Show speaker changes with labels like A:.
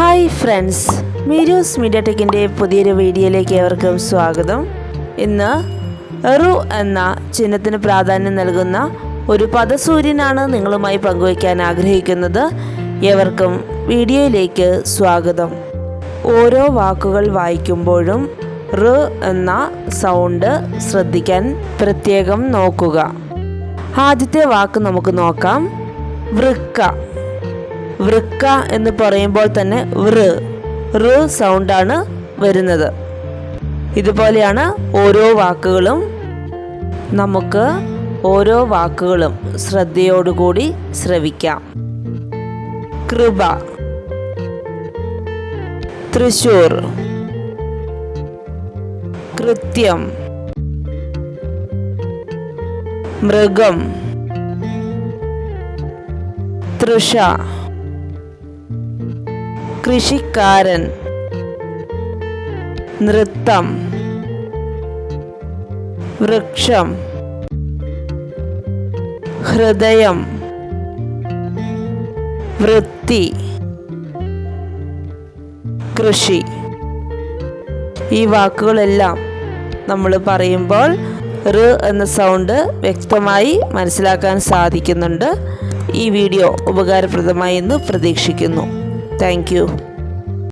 A: Hi friends Meeru's media ടെക്കിന്റെ പുതിയൊരു വീഡിയോയിലേക്ക് ഏവർക്കും സ്വാഗതം. ഇന്ന് റു എന്ന ചിഹ്നത്തിന് പ്രാധാന്യം നൽകുന്ന ഒരു പദസൂര്യനാണ് നിങ്ങളുമായി പങ്കുവയ്ക്കാൻ ആഗ്രഹിക്കുന്നത്. ഏവർക്കും വീഡിയോയിലേക്ക് സ്വാഗതം. ഓരോ വാക്കുകൾ വായിക്കുമ്പോഴും റ് എന്ന സൗണ്ട് ശ്രദ്ധിക്കാൻ പ്രത്യേകം നോക്കുക. ആദ്യത്തെ വാക്ക് നമുക്ക് നോക്കാം. വൃക്ക. വൃക്ക എന്ന് പറയുമ്പോൾ തന്നെ വൃ. റ് സൗണ്ടാണ് വരുന്നത്. ഇതുപോലെയാണ് ഓരോ വാക്കുകളും. നമുക്ക് ഓരോ വാക്കുകളും ശ്രദ്ധയോടുകൂടി ശ്രവിക്കാം. കൃപ. തൃശൂർ. കൃത്യം. മൃഗം. തൃഷ. കൃഷിക്കാരൻ. നൃത്തം. വൃക്ഷം. ഹൃദയം. വൃത്തി. കൃഷി. ഈ വാക്കുകളെല്ലാം നമ്മൾ പറയുമ്പോൾ റ് എന്ന സൗണ്ട് വ്യക്തമായി മനസ്സിലാക്കാൻ സാധിക്കുന്നുണ്ട്. ഈ വീഡിയോ ഉപകാരപ്രദമായി എന്ന് പ്രതീക്ഷിക്കുന്നു. Thank you.